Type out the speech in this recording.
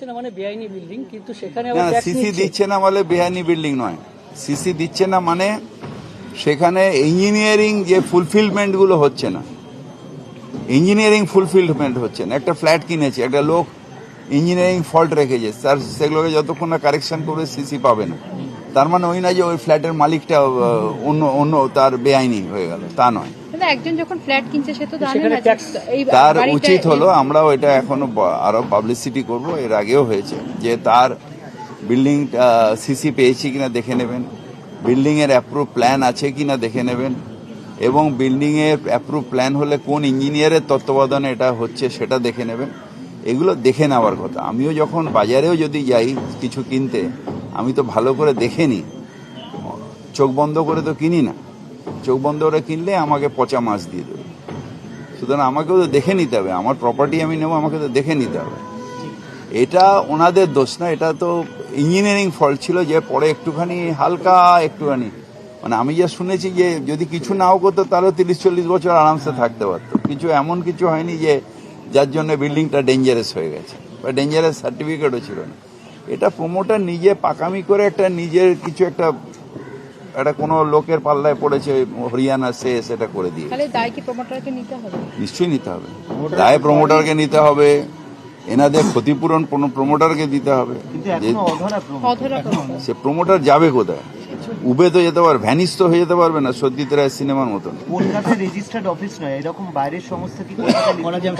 দিচ্ছে না মানে বেআইনি বিল্ডিং কিন্তু সেখানে না সিসি দিচ্ছে না বলে বেআইনি বিল্ডিং নয়। সিসি দিচ্ছে না মানে সেখানে ইঞ্জিনিয়ারিং যে ফুলফিলমেন্টগুলো হচ্ছে না। ইঞ্জিনিয়ারিং ফুলফিলমেন্ট হচ্ছে না। একটা ফ্ল্যাট কিনেছে একটা লোক ইঞ্জিনিয়ারিং ফল্ট রেখেছে। তার সেগুলোকে যতক্ষণ না কারেকশন করবে সিসি পাবে না। তার মানে ওই না যে ওই ফ্ল্যাটের মালিকটা অন্য অন্য তার বেআইনি হয়ে গেল তা নয়। একজন যখন ফ্ল্যাট কিনছে সে তো তার উচিত হলো আমরাও এটা এখনও আরও পাবলিসিটি করব এর আগেও হয়েছে যে তার বিল্ডিং সিসি পেয়েছি কিনা দেখে নেবেন বিল্ডিং এর অ্যাপ্রুভ প্ল্যান আছে কিনা দেখে নেবেন এবং বিল্ডিং এর অ্যাপ্রুভ প্ল্যান হলে কোন ইঞ্জিনিয়ারের তত্ত্বাবধানে এটা হচ্ছে সেটা দেখে নেবেন। এগুলো দেখে নেওয়ার কথা। আমিও যখন বাজারেও যদি যাই কিছু কিনতে আমি তো ভালো করে দেখে নিই চোখ বন্ধ করে তো কিনি না। চোখ বন্ধ করে কিনলে আমাকে পচা মাছ দিয়ে দেবে। সুতরাং আমাকেও তো দেখে নিতে হবে। আমার প্রপার্টি আমি নেব, আমাকে তো দেখে নিতে হবে। এটা ওনাদের দোষ না, এটা তো ইঞ্জিনিয়ারিং ফল্ট ছিল যে পরে একটুখানি হালকা একটুখানি। মানে আমি যা শুনেছি যে যদি কিছু নাও করতো তাহলে তিরিশ চল্লিশ বছর আরামসে থাকতে পারতো। কিছু এমন কিছু হয়নি যে যার জন্য বিল্ডিংটা ডেঞ্জারাস হয়ে গেছে। বা ডেঞ্জারাস সার্টিফিকেটও ছিল না। এটা প্রমোটার নিজে পাকামি করে একটা নিজের কিছু একটা একটা কোনো লোকের পাল্লায় পড়েছে হরিয়ানা সে সেটা করে দিয়ে। তাহলে দায় কি প্রমোটারকে নিতে হবে? নিশ্চয়ই নিতে হবে। দায় প্রমোটারকে নিতে হবে এনাদের ক্ষতিপূরণ প্রমোটারকে দিতে হবে। কিন্তু যে এখনও অধরা প্রমাণ। অধরা প্রমোটার। সে প্রমোটার যাবে কোথায়? উবে তো যেতে পারবে ভ্যানিস তো হয়ে যেতে পারবে না সত্যিত রায় সিনেমার মতন। কলকাতায় রেজিস্টার্ড অফিস নয় এরকম বাইরের সংস্থা কি করা যায়,